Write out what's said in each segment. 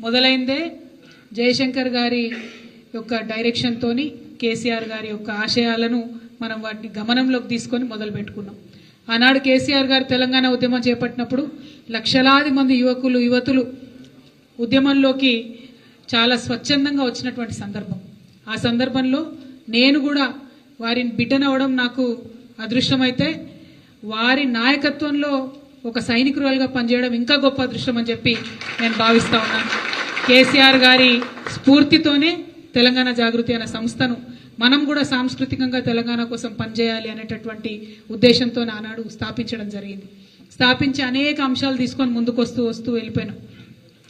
మొదలైందే జయశంకర్ గారి యొక్క డైరెక్షన్తోని కేసీఆర్ గారి యొక్క ఆశయాలను మనం వాటిని గమనంలోకి తీసుకొని మొదలు పెట్టుకున్నాం. ఆనాడు కేసీఆర్ గారు తెలంగాణ ఉద్యమం చేపట్టినప్పుడు లక్షలాది మంది యువకులు యువతులు ఉద్యమంలోకి చాలా స్వచ్ఛందంగా వచ్చినటువంటి సందర్భం. ఆ సందర్భంలో నేను కూడా వారిని బిడ్డనవ్వడం నాకు అదృష్టమైతే వారి నాయకత్వంలో ఒక సైనికురాలుగా పనిచేయడం ఇంకా గొప్ప అదృష్టం అని చెప్పి నేను భావిస్తా ఉన్నాను కేసీఆర్ గారి స్ఫూర్తితోనే తెలంగాణ జాగృతి అనే సంస్థను మనం కూడా సాంస్కృతికంగా తెలంగాణ కోసం పనిచేయాలి అనేటటువంటి ఉద్దేశంతో ఆనాడు స్థాపించడం జరిగింది. స్థాపించి అనేక అంశాలు తీసుకొని ముందుకు వస్తూ వస్తూ వెళ్ళిపోయినాం.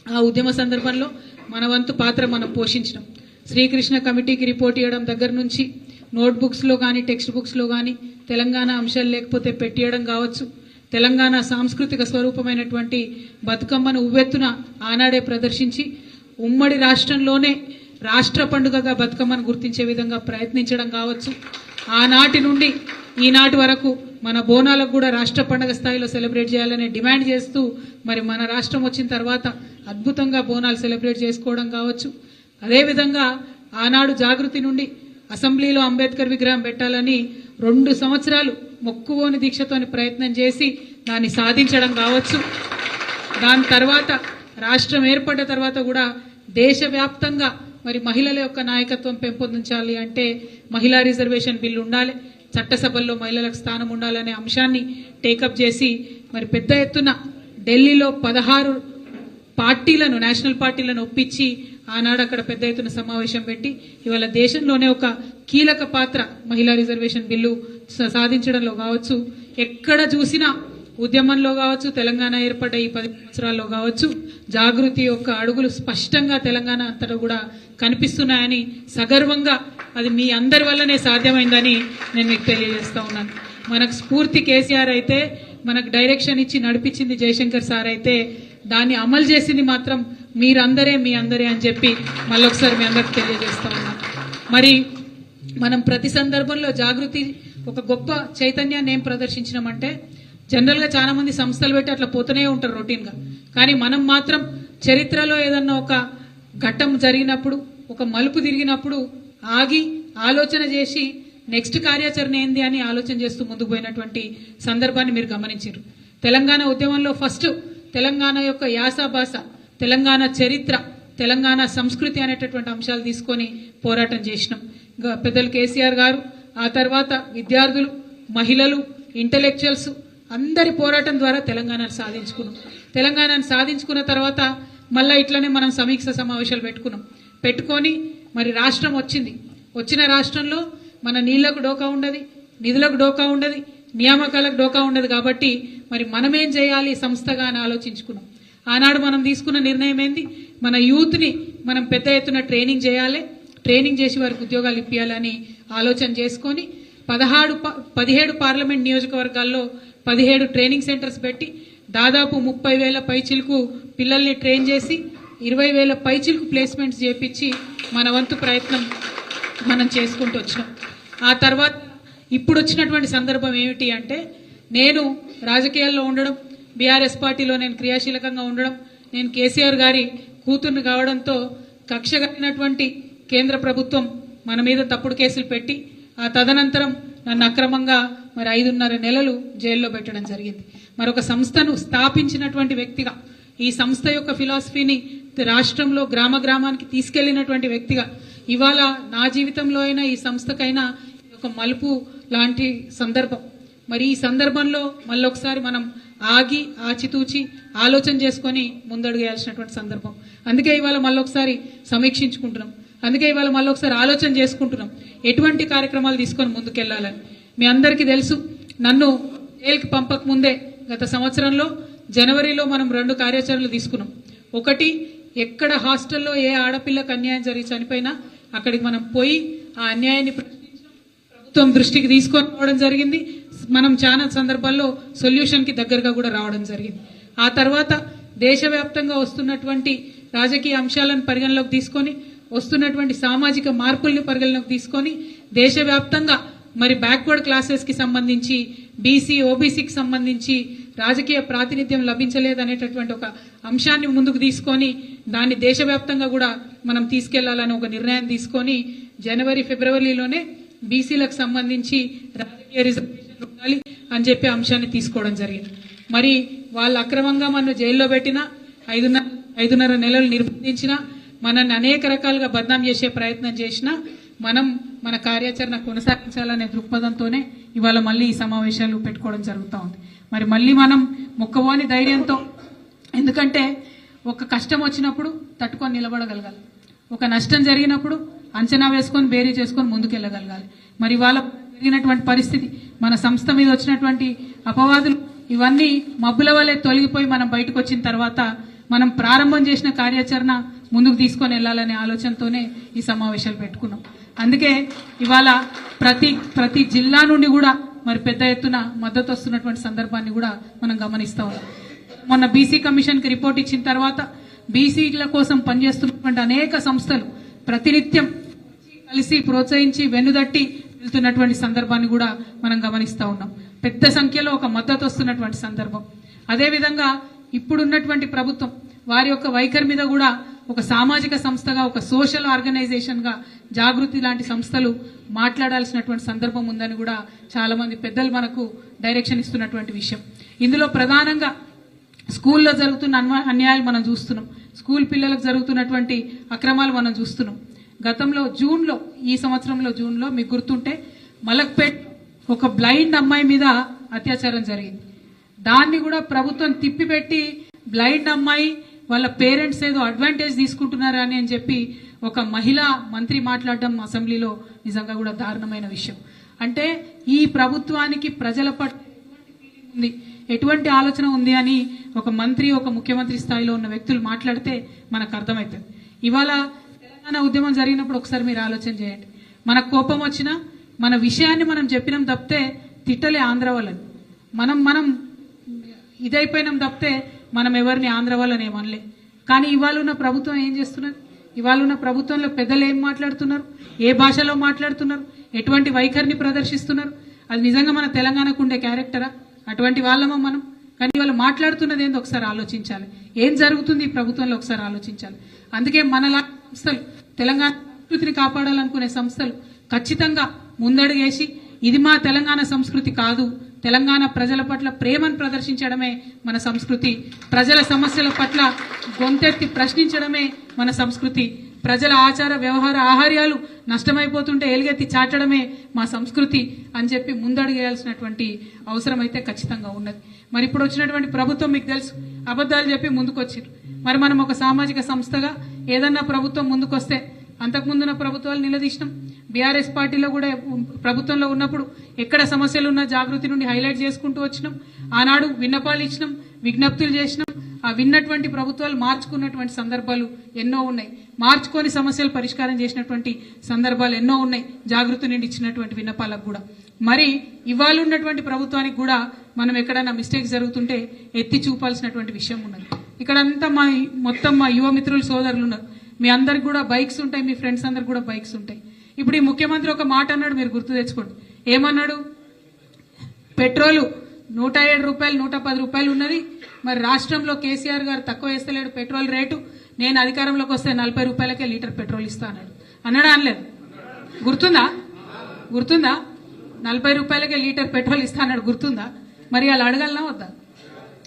ఆ ఉద్యమ సందర్భంలో మన వంతు పాత్ర మనం పోషించినాం. శ్రీకృష్ణ కమిటీకి రిపోర్ట్ ఇవ్వడం దగ్గర నుంచి నోట్బుక్స్లో కానీ టెక్స్ట్ బుక్స్లో కానీ తెలంగాణ అంశాలు లేకపోతే పెట్టియడం కావచ్చు. తెలంగాణ సాంస్కృతిక స్వరూపమైనటువంటి బతుకమ్మను ఉవ్వెత్తున ఆనాడే ప్రదర్శించి ఉమ్మడి రాష్ట్రంలోనే రాష్ట్ర పండుగగా బతుకమ్మను గుర్తించే విధంగా ప్రయత్నించడం కావచ్చు. ఆనాటి నుండి ఈనాటి వరకు మన బోనాలకు కూడా రాష్ట్ర పండుగ స్థాయిలో సెలబ్రేట్ చేయాలని డిమాండ్ చేస్తూ మరి మన రాష్ట్రం వచ్చిన తర్వాత అద్భుతంగా బోనాలు సెలబ్రేట్ చేసుకోవడం కావచ్చు. అదేవిధంగా ఆనాడు జాగృతి నుండి అసెంబ్లీలో అంబేద్కర్ విగ్రహం పెట్టాలని రెండు సంవత్సరాలు మొక్కువోని దీక్షతోని ప్రయత్నం చేసి దాన్ని సాధించడం కావచ్చు. దాని తర్వాత రాష్ట్రం ఏర్పడ్డ తర్వాత కూడా దేశవ్యాప్తంగా మరి మహిళల యొక్క నాయకత్వం పెంపొందించాలి అంటే మహిళా రిజర్వేషన్ బిల్లు ఉండాలి. చట్టసభల్లో మహిళలకు స్థానం ఉండాలనే అంశాన్ని టేకప్ చేసి మరి పెద్ద ఎత్తున ఢిల్లీలో పదహారు పార్టీలను నేషనల్ పార్టీలను ఒప్పించి ఆనాడు అక్కడ పెద్ద ఎత్తున సమావేశం పెట్టి ఇవాళ దేశంలోనే ఒక కీలక పాత్ర మహిళా రిజర్వేషన్ బిల్లు సాధించడంలో కావచ్చు ఎక్కడ చూసినా ఉద్యమంలో కావచ్చు తెలంగాణ ఏర్పడ్డ ఈ పది సంవత్సరాల్లో కావచ్చు జాగృతి యొక్క అడుగులు స్పష్టంగా తెలంగాణ అంతటా కూడా కనిపిస్తున్నాయని సగర్వంగా అది మీ అందరి వల్లనే సాధ్యమైందని నేను మీకు తెలియజేస్తా ఉన్నాను. మనకు స్ఫూర్తి కేసీఆర్ అయితే మనకు డైరెక్షన్ ఇచ్చి నడిపించింది జయశంకర్ సార్ అయితే దాన్ని అమలు చేసింది మాత్రం మీరందరే మీ అందరే అని చెప్పి మళ్ళొకసారి మీ అందరికి తెలియజేస్తా ఉన్నాను. మరి మనం ప్రతి సందర్భంలో జాగృతి ఒక గొప్ప చైతన్యాన్ని ఏం ప్రదర్శించినామంటే జనరల్గా చాలా మంది సంస్థలు పెట్టి అట్లా పోతూనే ఉంటారు రొటీన్గా కానీ మనం మాత్రం చరిత్రలో ఏదన్నా ఒక ఘట్టం జరిగినప్పుడు ఒక మలుపు తిరిగినప్పుడు ఆగి ఆలోచన చేసి నెక్స్ట్ కార్యాచరణ ఏంది అని ఆలోచన చేస్తూ ముందుకు పోయినటువంటి సందర్భాన్ని మీరు గమనించారు. తెలంగాణ ఉద్యమంలో ఫస్ట్ తెలంగాణ యొక్క యాసభాష తెలంగాణ చరిత్ర తెలంగాణ సంస్కృతి అనేటటువంటి అంశాలు తీసుకొని పోరాటం చేసినాం. పెద్దలు కేసీఆర్ గారు ఆ తర్వాత విద్యార్థులు మహిళలు ఇంటలెక్చువల్స్ అందరి పోరాటం ద్వారా తెలంగాణను సాధించుకున్నాం. తెలంగాణను సాధించుకున్న తర్వాత మళ్ళీ ఇట్లనే మనం సమీక్ష సమావేశాలు పెట్టుకున్నాం. పెట్టుకొని మరి రాష్ట్రం వచ్చింది. వచ్చిన రాష్ట్రంలో మన నీళ్ళకు డోకా ఉండదు నిధులకు డోకా ఉండదు నియామకాలకు డోకా ఉండదు కాబట్టి మరి మనమేం చేయాలి సంస్థగా అని ఆలోచించుకున్నాం. ఆనాడు మనం తీసుకున్న నిర్ణయం ఏంది? మన యూత్ని మనం పెద్ద ఎత్తున ట్రైనింగ్ చేయాలి ట్రైనింగ్ చేసి వారికి ఉద్యోగాలు ఇప్పించాలని ఆలోచన చేసుకొని పదహారు ప- పదిహేడు పార్లమెంట్ నియోజకవర్గాల్లో పదిహేడు ట్రైనింగ్ సెంటర్స్ పెట్టి దాదాపు ముప్పై వేల పైచిలకు పిల్లల్ని ట్రైన్ చేసి ఇరవై వేల పైచిలకు ప్లేస్మెంట్స్ చేపించి మన వంతు ప్రయత్నం మనం చేసుకుంటూ వచ్చినాం. ఆ తర్వాత ఇప్పుడు వచ్చినటువంటి సందర్భం ఏమిటి అంటే నేను రాజకీయాల్లో ఉండడం బీఆర్ఎస్ పార్టీలో నేను క్రియాశీలకంగా ఉండడం నేను కేసీఆర్ గారి కూతుర్ని కావడంతో కక్ష కేంద్ర ప్రభుత్వం మన మీద తప్పుడు కేసులు పెట్టి ఆ తదనంతరం నన్ను అక్రమంగా మరి ఐదున్నర నెలలు జైల్లో పెట్టడం జరిగింది. మరొక సంస్థను స్థాపించినటువంటి వ్యక్తిగా ఈ సంస్థ యొక్క ఫిలాసఫీని రాష్ట్రంలో గ్రామ గ్రామానికి తీసుకెళ్ళినటువంటి వ్యక్తిగా ఇవాళ నా జీవితంలో అయినా ఈ సంస్థకైనా ఒక మలుపు లాంటి సందర్భం. మరి ఈ సందర్భంలో మళ్ళొకసారి మనం ఆగి ఆచితూచి ఆలోచన చేసుకొని ముందడుగేయాల్సినటువంటి సందర్భం. అందుకే ఇవాళ మళ్ళొకసారి సమీక్షించుకుంటున్నాం. అందుకే ఇవాళ మళ్ళొకసారి ఆలోచన చేసుకుంటున్నాం. ఎటువంటి కార్యక్రమాలు తీసుకొని ముందుకెళ్ళాలని మీ అందరికీ తెలుసు నన్ను జైలుకి పంపక ముందే గత సంవత్సరంలో జనవరిలో మనం రెండు కార్యాచరణలు తీసుకున్నాం. ఒకటి ఎక్కడ హాస్టల్లో ఏ ఆడపిల్లకు అన్యాయం జరిగి చనిపోయినా అక్కడికి మనం పోయి ఆ అన్యాయాన్ని ప్రభుత్వం దృష్టికి తీసుకొని రావడం జరిగింది. మనం చాలా సందర్భాల్లో సొల్యూషన్కి దగ్గరగా కూడా రావడం జరిగింది. ఆ తర్వాత దేశవ్యాప్తంగా వస్తున్నటువంటి రాజకీయ అంశాలను పరిగణలోకి తీసుకొని వస్తున్నటువంటి సామాజిక మార్పుల్ని పరిగణలోకి తీసుకొని దేశవ్యాప్తంగా మరి బ్యాక్వర్డ్ క్లాసెస్కి సంబంధించి బీసీ ఓబీసీకి సంబంధించి రాజకీయ ప్రాతినిధ్యం లభించలేదనేటటువంటి ఒక అంశాన్ని ముందుకు తీసుకొని దాన్ని దేశవ్యాప్తంగా కూడా మనం తీసుకెళ్ళాలని ఒక నిర్ణయం తీసుకొని జనవరి ఫిబ్రవరిలోనే బీసీలకు సంబంధించి రాజకీయ రిజర్వేషన్ ఉండాలి అని చెప్పి అంశాన్ని తీసుకోవడం జరిగింది. మరి వాళ్ళు అక్రమంగా మన జైల్లో పెట్టినా ఐదున్నర ఐదున్నర నెలలు నిర్బంధించినా మనల్ని అనేక రకాలుగా బద్నాం చేసే ప్రయత్నం చేసినా మనం మన కార్యాచరణ కొనసాగించాలనే దృక్పథంతోనే ఇవాళ మళ్ళీ ఈ సమావేశాలు పెట్టుకోవడం జరుగుతూ ఉంది. మరి మళ్ళీ మనం మొక్కవోని ధైర్యంతో ఎందుకంటే ఒక కష్టం వచ్చినప్పుడు తట్టుకొని నిలబడగలగాలి. ఒక నష్టం జరిగినప్పుడు అంచనా వేసుకొని బేరీ చేసుకొని ముందుకెళ్ళగలగాలి. మరి ఇవాళ జరిగినటువంటి పరిస్థితి మన సంస్థ మీద వచ్చినటువంటి అపవాదులు ఇవన్నీ మబ్బుల వల్లే తొలగిపోయి మనం బయటకు వచ్చిన తర్వాత మనం ప్రారంభం చేసిన కార్యాచరణ ముందుకు తీసుకొని వెళ్ళాలనే ఆలోచనతోనే ఈ సమావేశాలు పెట్టుకున్నాం. అందుకే ఇవాళ ప్రతి ప్రతి జిల్లా నుండి కూడా మరి పెద్ద ఎత్తున మద్దతు వస్తున్నటువంటి సందర్భాన్ని కూడా మనం గమనిస్తా ఉన్నాం. మొన్న బీసీ కమిషన్కి రిపోర్ట్ ఇచ్చిన తర్వాత బీసీల కోసం పనిచేస్తున్నటువంటి అనేక సంస్థలు ప్రతినిత్యం కలిసి ప్రోత్సహించి వెన్నుదట్టి వెళ్తున్నటువంటి సందర్భాన్ని కూడా మనం గమనిస్తూ ఉన్నాం. పెద్ద సంఖ్యలో ఒక మద్దతు వస్తున్నటువంటి సందర్భం. అదేవిధంగా ఇప్పుడున్నటువంటి ప్రభుత్వం వారి యొక్క వైఖరి మీద కూడా ఒక సామాజిక సంస్థగా ఒక సోషల్ ఆర్గనైజేషన్గా జాగృతి లాంటి సంస్థలు మాట్లాడాల్సినటువంటి సందర్భం ఉందని కూడా చాలా మంది పెద్దలు మనకు డైరెక్షన్ ఇస్తున్నటువంటి విషయం. ఇందులో ప్రధానంగా స్కూల్లో జరుగుతున్న అన్యాయాలు మనం చూస్తున్నాం. స్కూల్ పిల్లలకు జరుగుతున్నటువంటి అక్రమాలు మనం చూస్తున్నాం. గతంలో జూన్లో ఈ సంవత్సరంలో జూన్లో మీకు గుర్తుంటే మలక్పేట్ ఒక బ్లైండ్ అమ్మాయి మీద అత్యాచారం జరిగింది. దాన్ని కూడా ప్రభుత్వం తిప్పిపెట్టి బ్లైండ్ అమ్మాయి వాళ్ళ పేరెంట్స్ ఏదో అడ్వాంటేజ్ తీసుకుంటున్నారా అని అని చెప్పి ఒక మహిళా మంత్రి మాట్లాడడం అసెంబ్లీలో నిజంగా కూడా దారుణమైన విషయం. అంటే ఈ ప్రభుత్వానికి ప్రజల పట్ల ఉంది? ఎటువంటి ఆలోచన ఉంది అని ఒక మంత్రి ఒక ముఖ్యమంత్రి స్థాయిలో ఉన్న వ్యక్తులు మాట్లాడితే మనకు అర్థమవుతుంది ఇవాళ తెలంగాణ ఉద్యమం జరిగినప్పుడు ఒకసారి మీరు ఆలోచన చేయండి. మనకు కోపం వచ్చినా మన విషయాన్ని మనం చెప్పినాం తప్పితే తిట్టలే ఆంధ్ర వాళ్ళని. మనం మనం ఇదైపోయినాం తప్పితే మనం ఎవరిని ఆంధ్ర వాళ్ళని ఏమనలే కానీ ఇవాళ ఉన్న ప్రభుత్వం ఏం చేస్తున్నది? ఇవాళ ఉన్న ప్రభుత్వంలో పెద్దలు ఏం మాట్లాడుతున్నారు? ఏ భాషలో మాట్లాడుతున్నారు? ఎటువంటి వైఖరిని ప్రదర్శిస్తున్నారు? అది నిజంగా మన తెలంగాణకు ఉండే క్యారెక్టరా? అటువంటి వాళ్ళమా మనం? కానీ వాళ్ళు మాట్లాడుతున్నది ఏందో ఒకసారి ఆలోచించాలి. ఏం జరుగుతుంది ఈ ప్రభుత్వంలో ఒకసారి ఆలోచించాలి. అందుకే మనలా సంస్థలు తెలంగాణ సంస్కృతిని కాపాడాలనుకునే సంస్థలు ఖచ్చితంగా ముందడుగేసి ఇది మా తెలంగాణ సంస్కృతి కాదు తెలంగాణ ప్రజల పట్ల ప్రేమను ప్రదర్శించడమే మన సంస్కృతి. ప్రజల సమస్యల పట్ల గొంతెత్తి ప్రశ్నించడమే మన సంస్కృతి. ప్రజల ఆచార వ్యవహార ఆహార్యాలు నష్టమైపోతుంటే ఎలుగెత్తి చాటడమే మా సంస్కృతి అని చెప్పి ముందడుగేయాల్సినటువంటి అవసరం అయితే ఖచ్చితంగా ఉన్నది. మరి ఇప్పుడు వచ్చినటువంటి ప్రభుత్వం మీకు తెలుసు అబద్ధాలు చెప్పి ముందుకొచ్చారు మరి మనం ఒక సామాజిక సంస్థగా ఏదన్నా ప్రభుత్వం ముందుకొస్తే అంతకుముందున్న ప్రభుత్వాలు నిలదీసినాం. బీఆర్ఎస్ పార్టీలో కూడా ప్రభుత్వంలో ఉన్నప్పుడు ఎక్కడ సమస్యలు ఉన్నా జాగృతి నుండి హైలైట్ చేసుకుంటూ వచ్చినాం. ఆనాడు విన్నపాలు ఇచ్చినాం విజ్ఞప్తులు చేసినాం. ఆ విన్నటువంటి ప్రభుత్వాలు మార్చుకున్నటువంటి సందర్భాలు ఎన్నో ఉన్నాయి. మార్చుకొని సమస్యలు పరిష్కారం చేసినటువంటి సందర్భాలు ఎన్నో ఉన్నాయి. జాగృతి నుండి ఇచ్చినటువంటి విన్నపాలకు కూడా. మరి ఇవాళ ఉన్నటువంటి ప్రభుత్వానికి కూడా మనం ఎక్కడైనా మిస్టేక్ జరుగుతుంటే ఎత్తి చూపాల్సినటువంటి విషయం ఉన్నది. ఇక్కడంతా మా మొత్తం మా యువ మిత్రులు సోదరులు ఉన్నారు. మీ అందరికి కూడా బైక్స్ ఉంటాయి మీ ఫ్రెండ్స్ అందరికి కూడా బైక్స్ ఉంటాయి. ఇప్పుడు ఈ ముఖ్యమంత్రి ఒక మాట అన్నాడు మీరు గుర్తు తెచ్చుకోండి. ఏమన్నాడు? పెట్రోలు నూట ఏడు రూపాయలు నూట పది రూపాయలు ఉన్నది. మరి రాష్ట్రంలో కేసీఆర్ గారు తక్కువ వేస్తలేడు పెట్రోల్ రేటు. నేను అధికారంలోకి వస్తే నలభై రూపాయలకే లీటర్ పెట్రోల్ ఇస్తా అన్నాడు. అన్నాడా? అనలేదు. గుర్తుందా? గుర్తుందా? నలభై రూపాయలకే లీటర్ పెట్రోల్ ఇస్తా అన్నాడు. గుర్తుందా? మరి వాళ్ళు అడగాలనా వద్దా?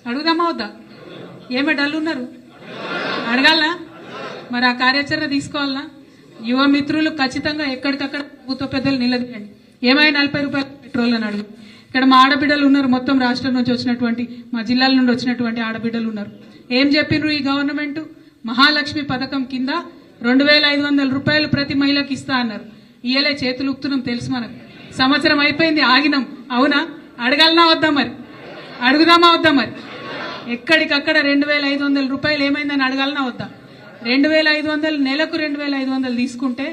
అడుగుదామా వద్దా? ఏమే డల్లున్నారు? అడగాలనా? మరి ఆ కార్యాచరణ తీసుకోవాలనా? యువ మిత్రులు ఖచ్చితంగా ఎక్కడికక్కడ ప్రభుత్వ పెద్దలు నిలదీయండి. ఏమైనా నలభై రూపాయల పెట్రోల్ అని అడుగు ఇక్కడ మా ఆడబిడ్డలు ఉన్నారు మొత్తం రాష్ట్రం నుంచి వచ్చినటువంటి మా జిల్లాల నుండి వచ్చినటువంటి ఆడబిడ్డలు ఉన్నారు. ఏం చెప్పినారు ఈ గవర్నమెంట్? మహాలక్ష్మి పథకం కింద రెండు వేల ఐదు వందల రూపాయలు ప్రతి మహిళకి ఇస్తా అన్నారు. ఇయలే చేతులు ఉప్తున్నాం తెలుసు మనకు. సంవత్సరం అయిపోయింది ఆగినాం. అవునా? అడగలనా వద్దా మరి? అడుగుదామా వద్దా మరి? ఎక్కడికక్కడ రెండు వేల ఐదు వందల రూపాయలు ఏమైందని అడగాలనా వద్దా? రెండు వేల ఐదు వందలు నెలకు రెండు వేల ఐదు వందలు తీసుకుంటే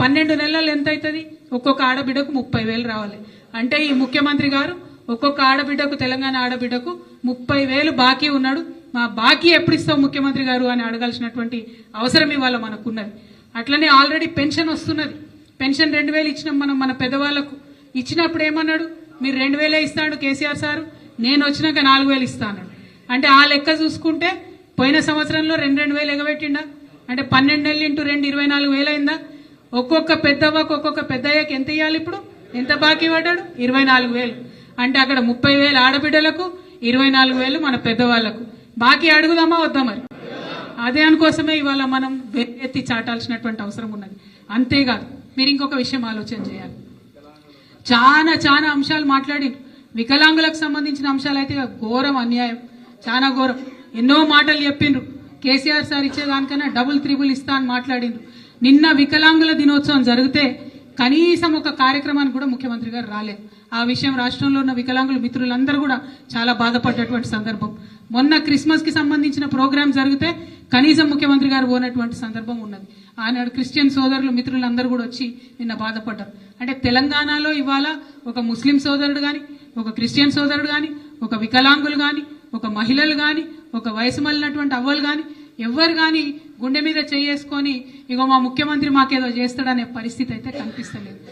పన్నెండు నెలలు ఎంత అవుతుంది ఒక్కొక్క ఆడబిడ్డకు ముప్పై వేలు రావాలి. అంటే ఈ ముఖ్యమంత్రి గారు ఒక్కొక్క ఆడబిడ్డకు తెలంగాణ ఆడబిడ్డకు ముప్పై వేలు బాకీ ఉన్నాడు. మా బాకీ ఎప్పుడు ఇస్తావు ముఖ్యమంత్రి గారు అని అడగాల్సినటువంటి అవసరం ఇవాళ మనకున్నది. అట్లనే ఆల్రెడీ పెన్షన్ వస్తున్నది. పెన్షన్ రెండు వేలు ఇచ్చినాం మనం మన పెద్దవాళ్ళకు. ఇచ్చినప్పుడు ఏమన్నాడు? మీరు రెండు వేలే ఇస్తాడు కేసీఆర్ సారు నేను వచ్చినాక నాలుగు వేలు ఇస్తాను అంటే ఆ లెక్క చూసుకుంటే పోయిన సంవత్సరంలో రెండు రెండు వేలు ఎగబెట్టిండా? అంటే పన్నెండు నెలలు ఇంటూ రెండు ఇరవై నాలుగు వేలు అయిందా? ఒక్కొక్క పెద్దవ్వకు ఒక్కొక్క పెద్దయ్యకి ఎంత ఇవ్వాలి ఇప్పుడు? ఎంత బాకీ పడ్డాడు? ఇరవై నాలుగు వేలు. అంటే అక్కడ ముప్పై వేలు ఆడబిడ్డలకు ఇరవై నాలుగు వేలు మన పెద్దవాళ్ళకు బాకీ అడుగుదామా వద్దా మరి? అదే అనుకోసమే ఇవాళ మనం ఎత్తి చాటాల్సినటువంటి అవసరం ఉన్నది. అంతేకాదు మీరు ఇంకొక విషయం ఆలోచన చేయాలి. చాలా చాలా అంశాలు మాట్లాడి వికలాంగులకు సంబంధించిన అంశాలు అయితే ఘోరం అన్యాయం. చాలా ఘోరం. ఎన్నో మాటలు చెప్పిండ్రు. కేసీఆర్ సార్ ఇచ్చేదానికన్నా డబుల్ త్రిబుల్ ఇస్తా అని మాట్లాడిండ్రు. నిన్న వికలాంగుల దినోత్సవం జరిగితే కనీసం ఒక కార్యక్రమానికి కూడా ముఖ్యమంత్రి గారు రాలేదు. ఆ విషయం రాష్ట్రంలో ఉన్న వికలాంగుల మిత్రులందరూ కూడా చాలా బాధపడ్డటువంటి సందర్భం. మొన్న క్రిస్మస్కి సంబంధించిన ప్రోగ్రాం జరిగితే కనీసం ముఖ్యమంత్రి గారు పోనటువంటి సందర్భం ఉన్నది. ఆనాడు క్రిస్టియన్ సోదరులు మిత్రులందరూ కూడా వచ్చి నిన్న బాధపడ్డారు. అంటే తెలంగాణలో ఇవాళ ఒక ముస్లిం సోదరుడు కానీ ఒక క్రిస్టియన్ సోదరుడు కానీ ఒక వికలాంగులు కానీ ఒక మహిళలు కానీ ఒక వయసు మళ్ళినటువంటి అవ్వలు గాని ఎవ్వరు గాని గుండె మీద చేసుకొని ఇగో మా ముఖ్యమంత్రి మాకేదో చేస్తాడనే పరిస్థితి అయితే కనిపిస్తలేదు.